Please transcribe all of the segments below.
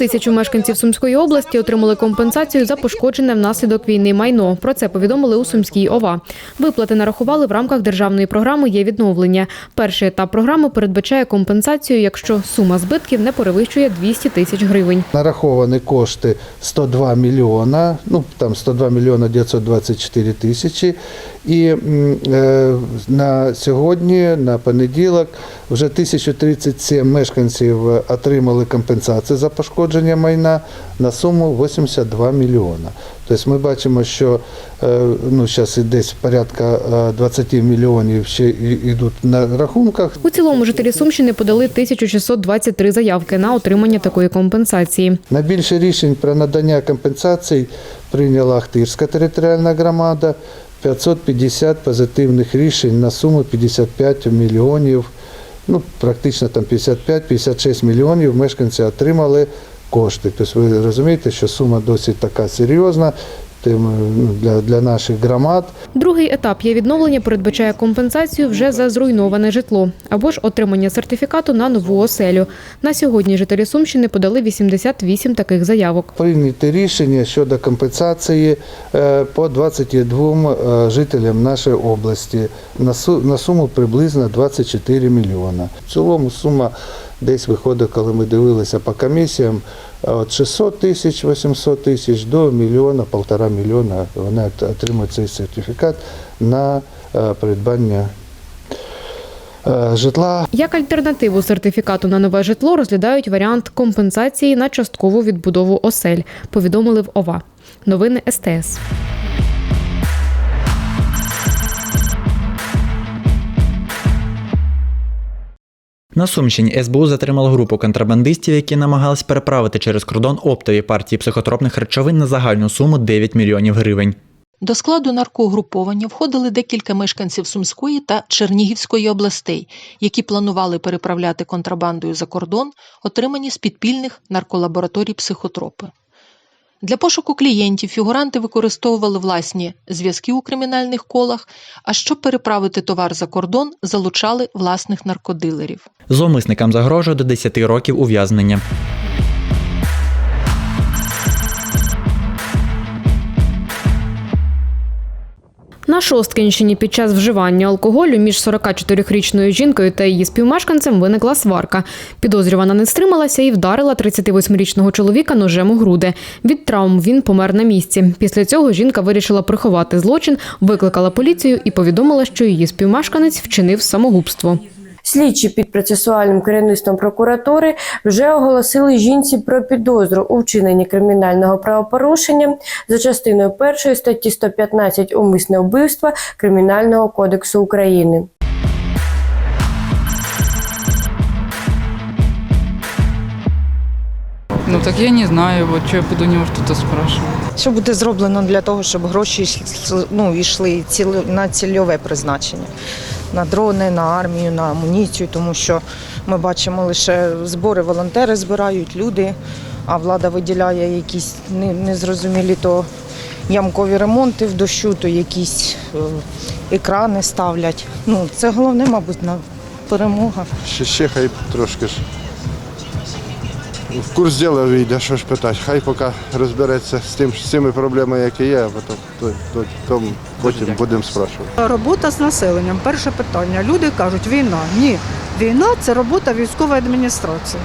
Тисячу мешканців Сумської області отримали компенсацію за пошкоджене внаслідок війни майно. Про це повідомили у Сумській ОВА. Виплати нарахували в рамках державної програми є відновлення. Перший етап програми передбачає компенсацію, якщо сума збитків не перевищує 200 тисяч гривень. Нараховані кошти 102 мільйона, ну там 102 мільйона 924 тисячі. І е, на сьогодні, на понеділок, вже 1037 мешканців отримали компенсацію за пошкодження майна на суму 82 мільйона. Тобто ми бачимо, що е, ну, зараз десь порядка е, 20 мільйонів ще йдуть на рахунках. У цілому жителі Сумщини подали 1623 заявки на отримання такої компенсації. Найбільше рішень про надання компенсацій прийняла Ахтирська територіальна громада. 550 позитивних рішень на суму 55 мільйонів, ну практично там 55-56 мільйонів мешканці отримали кошти. Тобто ви розумієте, що сума досить така серйозна для, для наших громад. Другий етап є відновлення передбачає компенсацію вже за зруйноване житло або ж отримання сертифікату на нову оселю. На сьогодні жителі Сумщини подали 88 таких заявок. Прийняті рішення щодо компенсації е, по 22 е, жителям нашої області на суму приблизно 24 мільйона. В цілому сума десь виходить, коли ми дивилися по комісіям, от 600 тисяч, 800 тисяч до мільйона, полтора мільйона вони отримують цей сертифікат на е, придбання е, житла Як альтернативу сертифікату на нове житло розглядають варіант компенсації на часткову відбудову осель, повідомили в ОВА. Новини СТС. На Сумщині СБУ затримало групу контрабандистів, які намагались переправити через кордон оптові партії психотропних речовин на загальну суму 9 мільйонів гривень. До складу наркоугруповання входили декілька мешканців Сумської та Чернігівської областей, які планували переправляти контрабандою за кордон отримані з підпільних нарколабораторій психотропи. Для пошуку клієнтів фігуранти використовували власні зв'язки у кримінальних колах, а щоб переправити товар за кордон, залучали власних наркодилерів. Зловмисникам загрожує до 10 років ув'язнення. На Шосткинщині під час вживання алкоголю між 44-річною жінкою та її співмешканцем виникла сварка. Підозрювана не стрималася і вдарила 38-річного чоловіка ножем у груди. Від травм він помер на місці. Після цього жінка вирішила приховати злочин, викликала поліцію і повідомила, що її співмешканець вчинив самогубство. Слідчі під процесуальним керівництвом прокуратури вже оголосили жінці про підозру у вчиненні кримінального правопорушення за частиною першої статті 115 умисне вбивства Кримінального кодексу України. Ну так я не знаю, вот что я буду у него что-то. Що буде зроблено для того, щоб гроші йшли- ну, йшли ціл- на цільове призначення, на дрони, на армію, на амуніцію, тому що ми бачимо лише збори, волонтери збирають люди, а влада виділяє якісь незрозумілі то ямкові ремонти в дощу, то якісь е, екрани ставлять. Ну, це головне, мабуть, на перемога. Ще, ще хай трошки ж в курс діла вийде, що ж питати. Хай поки розбереться з тим, з цими проблемами, які є, а потім, то, то, то потім будемо спрашувати. Робота з населенням. Перше питання. Люди кажуть, війна. Ні, війна це робота військової адміністрації.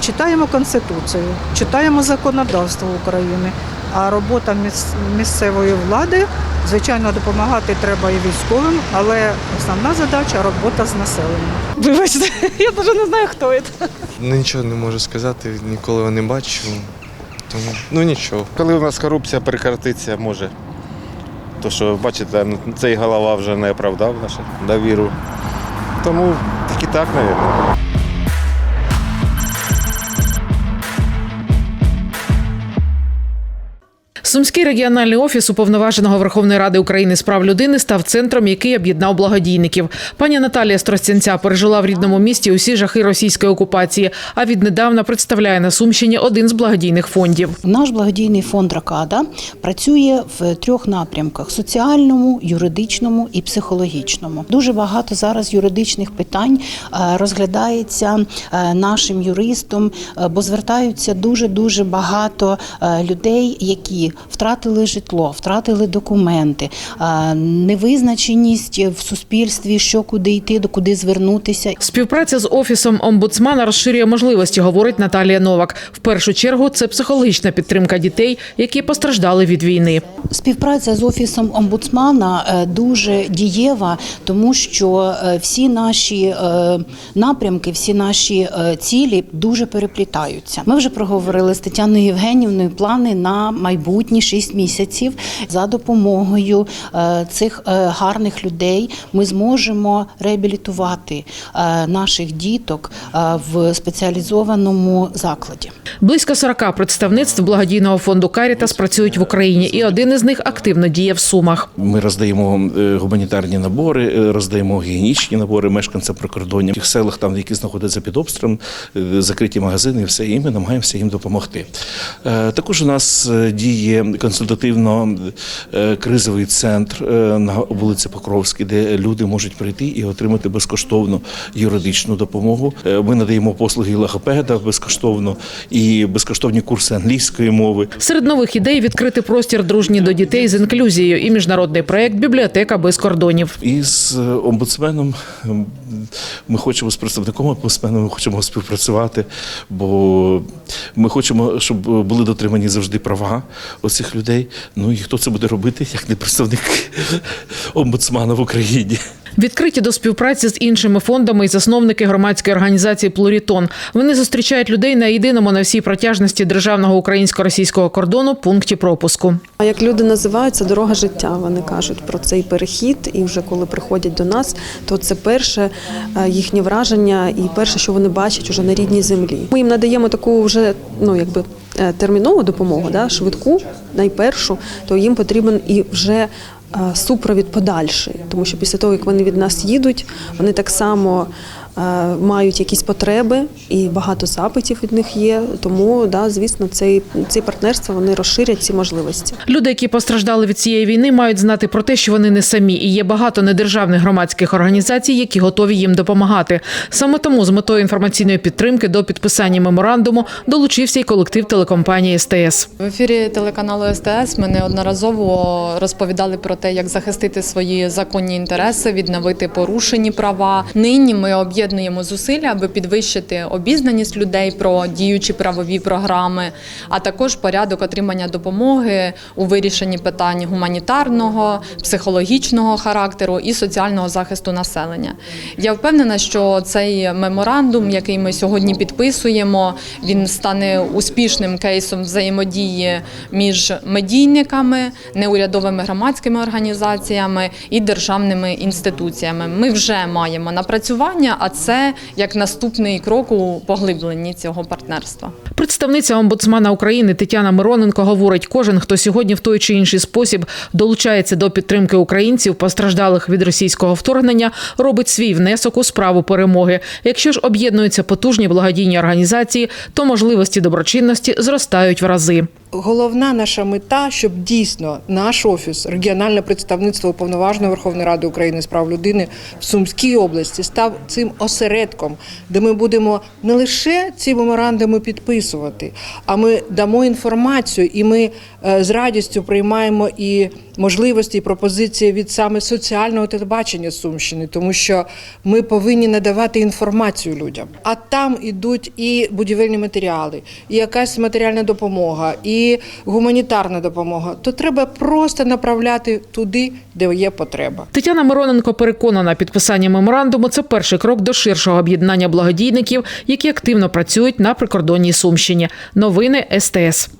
Читаємо Конституцію, читаємо законодавство України. А робота місцевої влади, звичайно, допомагати треба і військовим, але основна задача робота з населенням. Вибачте, я навіть не знаю, хто це. Нічого не можу сказати, ніколи його не бачив. Тому ну нічого. Коли у нас корупція прекратиться, може. То що, бачите, ну, цей голова вже не оправдав нашу довіру. Тому так і так, мабуть. Сумський регіональний офіс уповноваженого Верховної Ради України з прав людини став центром, який об'єднав благодійників. Пані Наталія Стростянця пережила в рідному місті усі жахи російської окупації, а віднедавна представляє на Сумщині один з благодійних фондів. Наш благодійний фонд Ракада працює в трьох напрямках: соціальному, юридичному і психологічному. Дуже багато зараз юридичних питань е, розглядається е, нашим юристом, е, бо звертаються дуже дуже багато людей, які втратили житло, втратили документи, невизначеність в суспільстві, що куди йти, до куди звернутися. Співпраця з офісом омбудсмана розширює можливості, говорить Наталія Новак. В першу чергу це психологічна підтримка дітей, які постраждали від війни. Співпраця з офісом омбудсмана е, дуже дієва, тому що е, всі наші е, напрямки, всі наші цілі дуже переплітаються. Ми вже проговорили з Тетяною Євгенівною плани на майбутні шість місяців. За допомогою е, цих е, гарних людей ми зможемо реабілітувати е, наших діток в спеціалізованому закладі. Близько 40 представництв благодійного фонду Карітас працюють в Україні, і один із них активно діє в Сумах. Ми роздаємо гуманітарні набори, роздаємо гігієнічні набори мешканцям прикордоння. В тих селах, там, які знаходяться під обстрілом, закриті магазини, і все, і ми намагаємося їм допомогти. Також у нас е, консультативно-кризовий центр е, на вулиці Покровській, де люди можуть прийти і отримати безкоштовну юридичну допомогу. Е, Ми надаємо послуги логопеда безкоштовно і безкоштовні курси англійської мови. Серед нових ідей відкрити простір дружні до дітей з інклюзією і міжнародний проект Бібліотека без кордонів. І з е, омбудсменом ем, ми хочемо з представником омбудсмена, ми хочемо співпрацювати, бо ми хочемо, щоб були дотримані завжди права оцих людей. Ну і хто це буде робити, як не представник омбудсмана в Україні. Відкриті до співпраці з іншими фондами і засновники громадської організації Плурітон. Вони зустрічають людей на єдиному на всій протяжності державного українсько-російського кордону пункті пропуску. А як люди називають, це дорога життя. Вони кажуть про цей перехід, і вже коли приходять до нас, то це перше е, їхнє враження і перше, що вони бачать уже на рідній землі. Ми їм надаємо таку вже ну якби термінову допомогу, да, швидку, найпершу, то їм потрібен і вже. е, Супровід подальший, тому що після того, як вони від нас їдуть, вони так само е, мають якісь потреби, і багато запитів від них є. Тому, да, звісно, цей, ці партнерства вони розширять ці можливості. Люди, які постраждали від цієї війни, мають знати про те, що вони не самі, і є багато недержавних громадських організацій, які готові їм допомагати. Саме тому з метою інформаційної підтримки до підписання меморандуму долучився й колектив телекомпанії СТС. В ефірі телеканалу СТС ми неодноразово розповідали про те, як захистити свої законні інтереси, відновити порушені права. Нині ми об'єднуємо зусилля, аби підвищити обізнаність людей про діючі правові програми, а також порядок отримання допомоги у вирішенні питань гуманітарного, психологічного характеру і соціального захисту населення. Я впевнена, що цей меморандум, який ми сьогодні підписуємо, він стане успішним кейсом взаємодії між медійниками, неурядовими громадськими організаціями і державними інституціями. Ми вже маємо напрацювання, а це як наступний крок у поглибленні цього партнерства. Представниця омбудсмана України Тетяна Мироненко говорить: кожен, хто сьогодні в той чи інший спосіб долучається до підтримки українців, постраждалих від російського вторгнення, робить свій внесок у справу перемоги. Якщо ж об'єднуються потужні благодійні організації, то можливості доброчинності зростають в рази. Головна наша мета, щоб дійсно наш офіс, регіональне представництво уповноваженої Верховної Ради України з прав людини в Сумській області став цим осередком, де ми будемо не лише ці меморандуми підписувати, а ми дамо інформацію, і ми е, з радістю приймаємо і можливості, і пропозиції від саме соціального телебачення Сумщини, тому що ми повинні надавати інформацію людям. А там ідуть і будівельні матеріали, і якась матеріальна допомога, гуманітарна допомога, то треба просто направляти туди, де є потреба. Тетяна Мироненко переконана, підписання меморандуму це перший крок до ширшого об'єднання благодійників, які активно працюють на прикордонній сумщині. Новини СТС.